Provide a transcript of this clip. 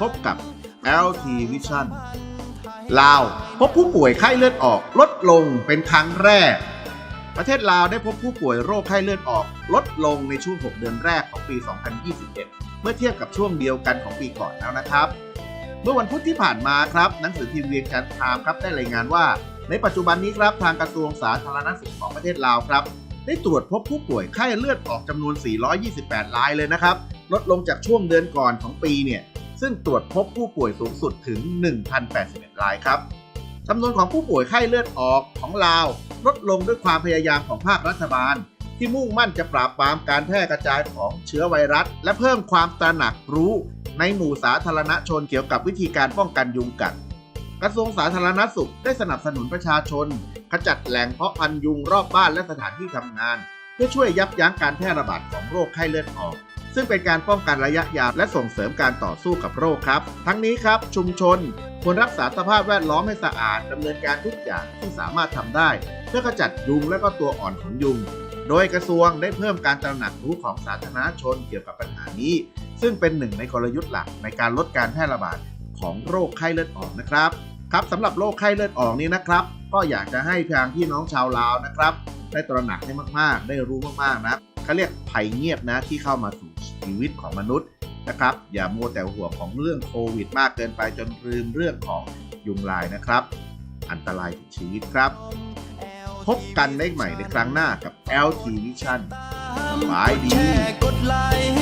พบกับ LT Vision ลาวพบผู้ป่วยไข้เลือดออกลดลงเป็นครั้งแรก ประเทศลาวได้พบผู้ป่วยโรคไข้เลือดออก ลดลงในช่วง 6 เดือนแรกของปี 2021 เมื่อเทียบกับช่วงเดียวกันของปีก่อนแล้วนะครับ เมื่อวันพุธที่ผ่านมาครับหนังสือพิมพ์เวียงจันทร์ไทม์ครับได้รายงานว่า ในปัจจุบันนี้ครับทางกระทรวงสาธารณสุขของประเทศลาวครับ ได้ตรวจพบผู้ป่วยไข้เลือดออกจำนวน 428 รายเลยนะครับ ลดลงจากช่วงเดือนก่อนของปีเนี่ย ซึ่งตรวจพบผู้ป่วยสูงสุดถึง 1,081 รายครับจำนวนของผู้ป่วยไข้เลือดออกของลาวลดลงด้วยความพยายามของภาครัฐบาล ที่มุ่งมั่นจะปราบปรามการแพร่กระจายของเชื้อไวรัส และเพิ่มความตระหนักรู้ในหมู่สาธารณชนเกี่ยวกับวิธีการป้องกันยุงกัด กระทรวงสาธารณสุขได้สนับสนุนประชาชน ขจัดแหล่งเพาะพันยุงรอบบ้านและสถานที่ทำงาน เพื่อช่วยยับยั้งการแพร่ระบาดของโรคไข้เลือดออก ซึ่งเป็นการป้องกันระยะยาวและส่งเสริมการต่อสู้กับโรคครับ ทั้งนี้ครับชุมชนควรรักษาสภาพแวดล้อมให้สะอาดดำเนินการทุกอย่างที่สามารถทำได้ เพื่อขจัดยุงและก็ตัวอ่อนของยุง โดยกระทรวงได้เพิ่มการตระหนักรู้ของสาธารณชนเกี่ยวกับปัญหานี้ ซึ่งเป็นหนึ่งในกลยุทธ์หลักในการลดการแพร่ระบาดของโรคไข้เลือดออกนะครับครับสำหรับโรคไข้เลือดออกนี้นะครับ ก็อยากจะให้ทางพี่น้องชาวลาวนะครับ ได้ตระหนักให้มากๆ ได้รู้มากๆนะเขาเรียกภัยเงียบนะที่เข้ามาสู่ ชีวิตของมนุษย์นะครับ อย่ามัวแต่ห่วงของเรื่องโควิดมากเกินไปจนลืมเรื่องของยุงลายนะครับ อันตรายถึงชีวิตครับ พบกันได้ใหม่ในครั้งหน้ากับ LT Vision สบายดี